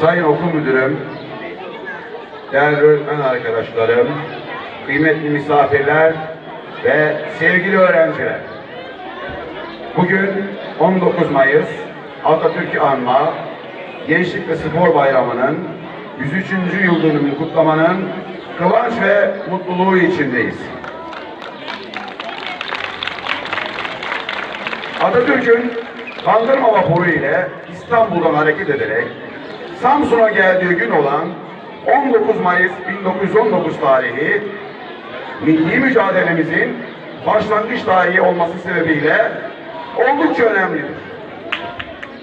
Sayın Okul Müdürüm, değerli öğretmen arkadaşlarım, kıymetli misafirler ve sevgili öğrenciler. Bugün 19 Mayıs Atatürk'ü anma, Gençlik ve Spor Bayramı'nın 103. yıl dönümünü kutlamanın kıvanç ve mutluluğu içindeyiz. Atatürk'ün Kandırma vapuru ile İstanbul'dan hareket ederek Samsun'a geldiği gün olan 19 Mayıs 1919 tarihi milli mücadelemizin başlangıç tarihi olması sebebiyle oldukça önemlidir.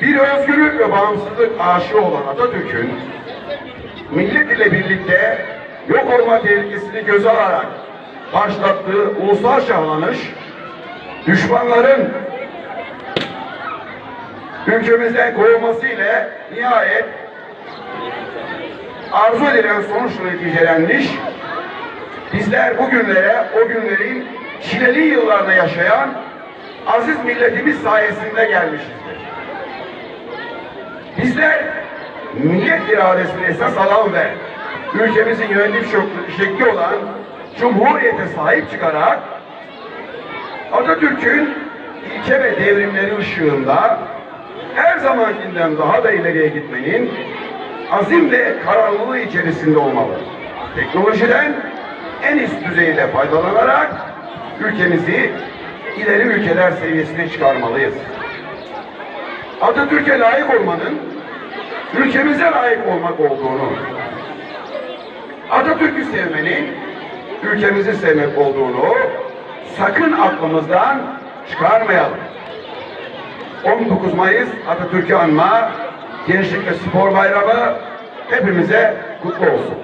Bir özgürlük ve bağımsızlık aşığı olan Atatürk'ün millet ile birlikte yok olma tehlikesini göze alarak başlattığı ulusal şahlanış düşmanların ülkemizden kovulması ile nihayet arzu edilen sonuçla neticelenmiş. Bizler bugünlere o günlerin çileli yıllarda yaşayan aziz milletimiz sayesinde gelmişizdir. Bizler millet iradesini esas alan ve ülkemizin yönetim şek- şekli olan Cumhuriyete sahip çıkarak Atatürk'ün ilke ve devrimleri ışığında her zamankinden daha da ileriye gitmenin azim ve kararlılığı içerisinde olmalı. Teknolojiden en üst düzeyde faydalanarak ülkemizi ileri ülkeler seviyesine çıkarmalıyız. Atatürk'e layık olmanın ülkemize layık olmak olduğunu, Atatürk'ü sevmenin ülkemizi sevmek olduğunu sakın aklımızdan çıkarmayalım. 19 Mayıs Atatürk'ü anma Gençlik ve Spor Bayramı hepimize kutlu olsun.